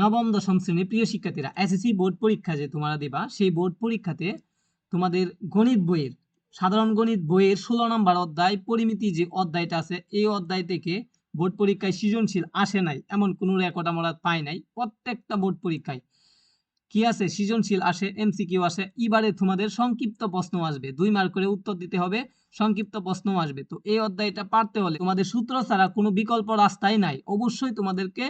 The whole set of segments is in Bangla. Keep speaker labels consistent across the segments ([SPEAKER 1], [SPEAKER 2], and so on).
[SPEAKER 1] নবম দশম শ্রেণির প্রিয় শিক্ষার্থীরা এসএসসি বোর্ড পরীক্ষা যে তোমরা দিবা, সেই বোর্ড পরীক্ষাতে তোমাদের গণিত বইয়ের, সাধারণ গণিত বইয়ের ষোলো নম্বর অধ্যায় পরিমিতি যে অধ্যায়টা আছে, এই অধ্যায় থেকে বোর্ড পরীক্ষায় সৃজনশীল আসে নাই, এমন কোনো রেকর্ড আমরা পাই নাই, প্রত্যেকটা বোর্ড পরীক্ষায়। কি আছে? সৃজনশীল আসে এমসিকিউ আসে, এবারে তোমাদের সংক্ষিপ্ত প্রশ্ন আসবে, দুই মার্ক করে উত্তর দিতে হবে, সংক্ষিপ্ত প্রশ্ন আসবে। তো এই অধ্যায়টা পারতে হলে তোমাদের সূত্র ছাড়া কোনো বিকল্প রাস্তাই নাই, অবশ্যই তোমাদেরকে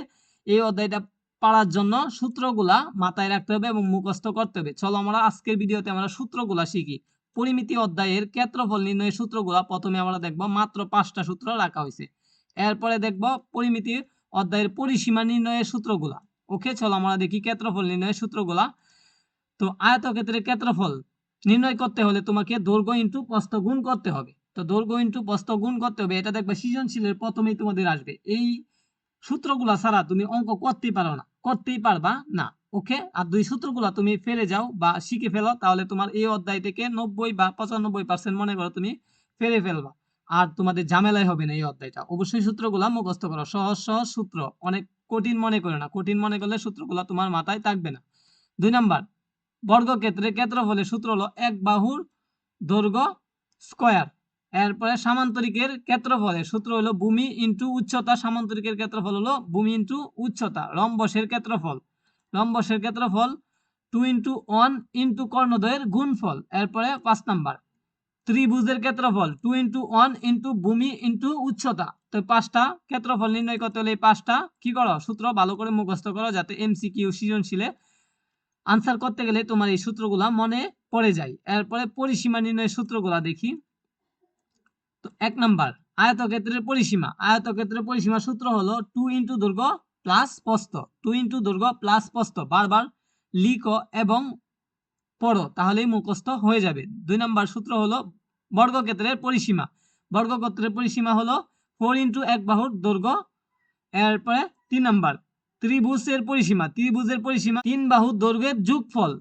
[SPEAKER 1] এই অধ্যায়টা পারার জন্য সূত্রগুলা মাথায় রাখতে হবে এবং মুখস্থ করতে হবে। চলো আমরা আজকের ভিডিওতে আমরা সূত্রগুলা শিখি। পরিমিতি অধ্যায়ের ক্ষেত্রফল নির্ণয়ের সূত্রগুলা প্রথমে আমরা দেখব, মাত্র পাঁচটা সূত্র রাখা হয়েছে। এরপরে দেখব পরিমিতির অধ্যায়ের পরিসীমা নির্ণয়ের সূত্রগুলা। ওকে, চলো আমরা দেখি ক্ষেত্রফল নির্ণয়ের সূত্রগুলা। তো আয়তক্ষেত্রের ক্ষেত্রফল নির্ণয় করতে হলে তোমাকে দৈর্ঘ্য ইন্টু প্রস্থ গুণ করতে হবে। তো দৈর্ঘ্য ইন্টু প্রস্থ গুণ করতে হবে, এটা দেখবে সৃজনশীলের প্রথমেই তোমাদের আসবে। এই সূত্রগুলা ছাড়া তুমি অঙ্ক করতেই পারো না। করতেই পারবা? না। ওকে? আর দুই সূত্রগুলা তুমি ফেলে যাও বা শিখে ফেলো, তাহলে তোমার এই অধ্যায় থেকে নব্বই বা পঁচানব্বই পার্সেন্ট মনে করো তুমি ফেলে ফেলবা। আর তোমাদের ঝামেলাই হবে না এই অধ্যায়টা। অবশ্যই সূত্রগুলা মুখস্থ করো। সহজ সহজ সূত্র। অনেক কঠিন মনে করে না। কঠিন মনে করলে সূত্রগুলা তোমার মাথায় থাকবে না। দুই নাম্বার, বর্গক্ষেত্রে ক্ষেত্রফলের সূত্র হলো এক বাহুর দৈর্ঘ্য স্কয়ার। এরপরে সামান্তরিকের ক্ষেত্রফলের সূত্র হলো ভূমি ইন্টু উচ্চতা, সামান্তরিকের ক্ষেত্রফল হলো ভূমি ইন্টু উচ্চতা রম্বসের ক্ষেত্রফল। রম্বসের ক্ষেত্রফল টু ইন্টু ওয়ান ইন্টু কর্ণদ্বয়ের গুণফল, এরপরে পাঁচ নাম্বার। ত্রিভুজের ক্ষেত্রফল টু ইন্টু ওয়ান ইন্টু ভূমি ইন্টু উচ্চতা। তো পাঁচটা ক্ষেত্রফল নির্ণয় করতে হলে এই পাঁচটা কি করো? সূত্র ভালো করে মুখস্থ করো যাতে এমসিকিউ সৃজনশীলে আনসার করতে গেলে তোমার এই সূত্রগুলা মনে পড়ে যায়। এরপরে পরিসীমা নির্ণয়ের সূত্রগুলা দেখি। এক নাম্বার, আয়তক্ষেত্রের পরিসীমা। আয়তক্ষেত্রের পরিসীমা সূত্র হলো টু ইন্টু দৈর্ঘ্য প্লাস প্রস্থ টু ইন্টু দৈর্ঘ্য প্লাস প্রস্থ বারবার লিখো এবং পড়ো, তাহলেই মুখস্থ হয়ে যাবে। দুই নাম্বার সূত্র হলো বর্গক্ষেত্রের পরিসীমা। বর্গক্ষেত্রের পরিসীমা হলো ফোর ইন্টু এক বাহুর দৈর্ঘ্য এরপরে তিন নাম্বার, ত্রিভুজের পরিসীমা। ত্রিভুজের পরিসীমা তিন বাহুর দৈর্ঘ্যের যোগফল।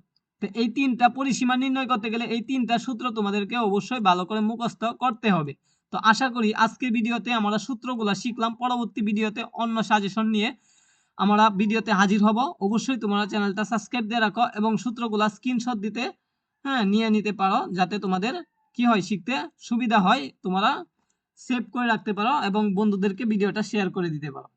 [SPEAKER 1] এই তিনটা পরিসীমা নির্ণয় করতে গেলে এই তিনটা সূত্র তোমাদেরকে অবশ্যই ভালো করে মুখস্থ করতে হবে। তো আশা করি আজকে ভিডিওতে আমরা সূত্রগুলো শিখলাম। পরবর্তী ভিডিওতে অন্য সাজেশন নিয়ে আমরা ভিডিওতে হাজির হব। অবশ্যই তোমরা চ্যানেলটা সাবস্ক্রাইব দিয়ে রাখো এবং সূত্রগুলো স্ক্রিনশট দিতে হ্যাঁ নিয়ে নিতে পারো যাতে তোমাদের কি হয়, শিখতে সুবিধা হয়। তোমরা সেভ করে রাখতে পারো এবং বন্ধুদেরকে ভিডিওটা শেয়ার করে দিতে পারো।